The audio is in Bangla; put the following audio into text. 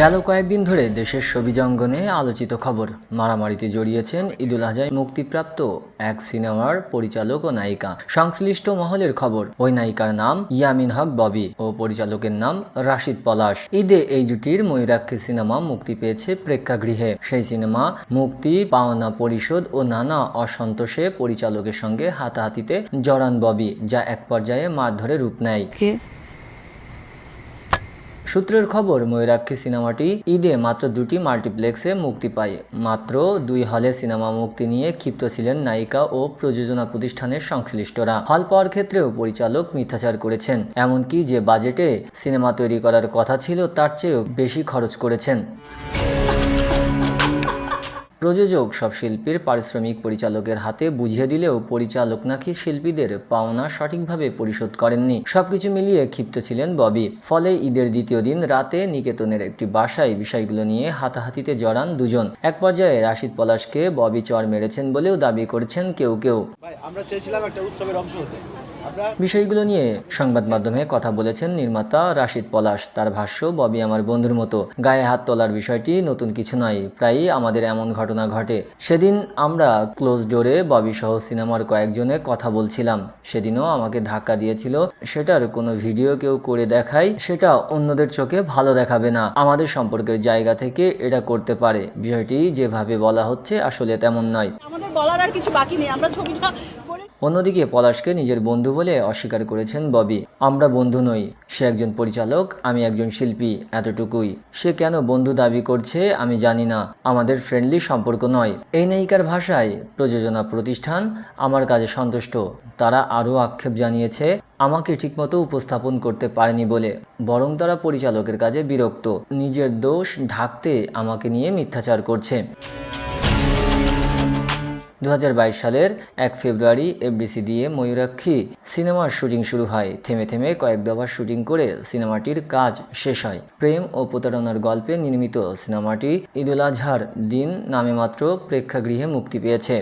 গেল কয়েকদিন ধরে দেশের ছবিজঙ্গনে আলোচিত খবর। মারামারিতে জড়িয়েছেন ঈদুল আজহায় মুক্তিপ্রাপ্ত এক সিনেমার পরিচালক ও নায়িকা। সংশ্লিষ্ট মহলের খবর, ওই নায়িকার নাম ইয়ামিন হক ববি ও পরিচালকের নাম রাশিদ পলাশ। ঈদে এই জুটির ময়ূরাক্ষী সিনেমা মুক্তি পেয়েছে প্রেক্ষাগৃহে। সেই সিনেমা মুক্তি, পাওনা পরিষদ ও নানা অসন্তোষে পরিচালকের সঙ্গে হাতাহাতিতে জড়ান ববি, যা এক পর্যায়ে মারধরে রূপ নেয়। সূত্রের খবর, ময়ূরাক্ষী সিনেমাটি ঈদে মাত্র দুটি মাল্টিপ্লেক্সে মুক্তি পায়। মাত্র দুই হলে সিনেমা মুক্তি নিয়ে ক্ষিপ্ত ছিলেন নায়িকা ও প্রযোজনা প্রতিষ্ঠানের সংশ্লিষ্টরা। হল পাওয়ার ক্ষেত্রেও পরিচালক মিথ্যাচার করেছেন, এমনকি যে বাজেটে সিনেমা তৈরি করার কথা ছিল তার চেয়েও বেশি খরচ করেছেন। প্রযোজক সব শিল্পীর পারিশ্রমিক পরিচালকের হাতে বুঝিয়ে দিলেও পরিচালক নাকি শিল্পীদের পাওনা সঠিকভাবে পরিশোধ করেননি। সবকিছু মিলিয়ে ক্ষিপ্ত ছিলেন ববি। ফলে ঈদের দ্বিতীয় দিন রাতে নিকেতনের একটি বাসায় বিষয়গুলো নিয়ে হাতাহাতিতে জড়ান দুজন। এক পর্যায়ে রাশিদ পলাশকে ববি চর মেরেছেন বলেও দাবি করেছেন কেউ কেউ। আমরা চেয়েছিলাম একটা উৎসবের অংশ হতে। বিষয়গুলো নিয়ে সংবাদ মাধ্যমে কথা বলেছেন নির্মাতা রাশিদ পলাশ। তার ভাষ্য, ববি আমার বন্ধুর মতো, গায়ে হাত তোলার বিষয়টি নতুন কিছু নয়, প্রায়ই আমাদের এমন ঘটনা ঘটে। সেদিন আমরা ক্লোজ ডোরে ববি সহ সিনেমার কয়েকজনে কথা বলছিলাম। সেদিনও আমাকে ধাক্কা দিয়েছিল, সেটার কোনো ভিডিও কেউ করে দেখাই সেটা অন্যদের চোখে ভালো দেখাবে না। আমাদের সম্পর্কের জায়গা থেকে এটা করতে পারে। বিষয়টি যেভাবে বলা হচ্ছে আসলে তেমন নয়। বলার আর কিছু বাকি নেই, আমরা ছবিটা অন্যদিকে পলাশকে নিজের বন্ধু বলে অস্বীকার করেছেন ববি। আমরা বন্ধু নই, সে একজন পরিচালক, আমি একজন শিল্পী, এতটুকুই। সে কেন বন্ধু দাবি করছে, আমি জানি না। আমাদের ফ্রেন্ডলি সম্পর্ক নয়। এই নায়িকার ভাষায়, প্রযোজনা প্রতিষ্ঠান আমার কাজে সন্তুষ্ট। তারা আরও আক্ষেপ জানিয়েছে, আমাকে ঠিকমতো উপস্থাপন করতে পারেনি বলে। বরং তারা পরিচালকের কাজে বিরক্ত। নিজের দোষ ঢাকতে আমাকে নিয়ে মিথ্যাচার করছে। দু হাজার বাইশ সালের এক ফেব্রুয়ারি এফডিসি দিয়ে ময়ূরাক্ষী সিনেমার শুটিং শুরু হয়। থেমে থেমে কয়েক দফা শুটিং করে সিনেমাটির কাজ শেষ হয়। প্রেম ও প্রতারণার গল্পে নির্মিত সিনেমাটি ঈদুল আজহার দিন নামে মাত্র প্রেক্ষাগৃহে মুক্তি পেয়েছে।